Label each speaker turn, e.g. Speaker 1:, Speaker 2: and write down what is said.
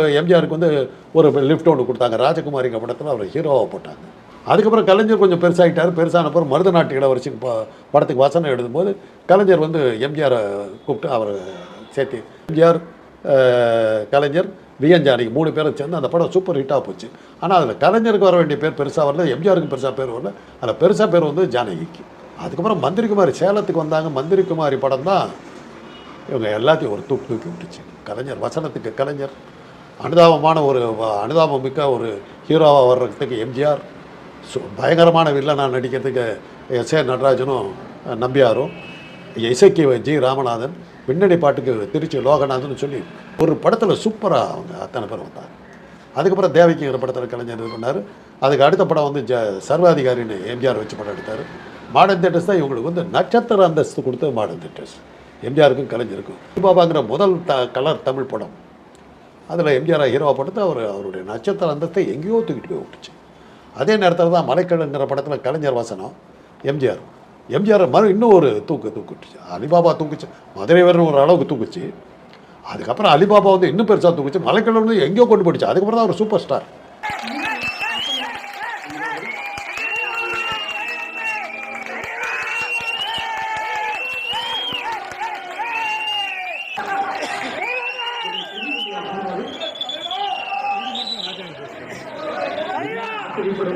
Speaker 1: எம்ஜிஆருக்கு வந்து ஒரு லிஃப்ட் ஒன்று கொடுத்தாங்க. ராஜகுமாரிங்க படத்தில் அவர் ஹீரோவாக போட்டாங்க. அதுக்கப்புறம் கலைஞர் கொஞ்சம் பெருசாகிட்டார் பெருசான அப்புறம் மருதநாட்டு இளவரசி ப- படத்துக்கு வசனம் எழுதும்போது கலைஞர் வந்து எம்ஜிஆரை கூப்பிட்டு அவர் சேர்த்து எம்ஜிஆர் கலைஞர் விஎன்ஜானிக்கு மூணு பேரும் சேர்ந்து அந்த படம் சூப்பர் ஹிட்டாக போச்சு. ஆனால் அதில் கலைஞருக்கு வர வேண்டிய பேர் பெருசாக வரல எம்ஜிஆருக்கு பெருசாக பேர் வரல. அதில் பெருசாக பேர் வந்து ஜானகிக்கு. அதுக்கப்புறம் மந்திரிகுமாரி சேலத்துக்கு வந்தாங்க. மந்திரிகுமாரி படம் தான் இவங்க எல்லாத்தையும் ஒரு தூக்கி தூக்கி விட்டுச்சு. கலைஞர் வசனத்துக்கு கலைஞர் அனுதாபமான ஒரு அனுதாபம் மிக்க ஒரு ஹீரோவாக வர்றதுக்கு எம்ஜிஆர். ஸோ பயங்கரமான வில்லனாக நடிக்கிறதுக்கு எஸ் ஏ நடராஜனும் நம்பியாரும் இசைக்கு ஜி ராமநாதன் பின்னணி பாட்டுக்கு திருச்சி லோகநாதன் சொல்லி ஒரு படத்தில் சூப்பராக அவங்க அத்தனை பேர் வந்தாங்க. அதுக்கப்புறம் தேவகிங்கிற படத்தில் கலைஞர் இது பண்ணார். அதுக்கு அடுத்த படம் வந்து ஜ சர்வாதிகாரின்னு எம்ஜிஆர் வச்சு படம் எடுத்தார். மாடர்ன் தேட்டர்ஸ் தான் இவங்களுக்கு வந்து நட்சத்திர அந்தஸ்து கொடுத்த மாடர்ன் தேட்டர்ஸ். எம்ஜிஆருக்கும் கலைஞருக்கும். பாபாங்கிற முதல் த கலர் தமிழ் படம். அதில் எம்ஜிஆர் ஹீரோவை படுத்து அவர் அவருடைய நட்சத்திர அந்தஸ்தை எங்கேயோ தூக்கிட்டு போய் விட்டுச்சு. அதே நேரத்தில் தான் மலைக்கடங்கிற படத்தில் கலைஞர் வசனம் எம்ஜிஆர். எம்ஜிஆர் மறு இன்னும் ஒரு தூக்கு தூக்கிட்டுச்சு. அலிபாபா தூக்குச்சு. மதுரை வரணும் ஒரு அளவுக்கு தூக்குச்சு. அதுக்கப்புறம் அலிபாபா வந்து இன்னும் பெருசாக தூக்குச்சு. மலைக்கடல் வந்து எங்கேயோ கொண்டு போயிடுச்சு. அதுக்கப்புறம் தான் ஒரு சூப்பர் ஸ்டார்.
Speaker 2: ఇది కూడా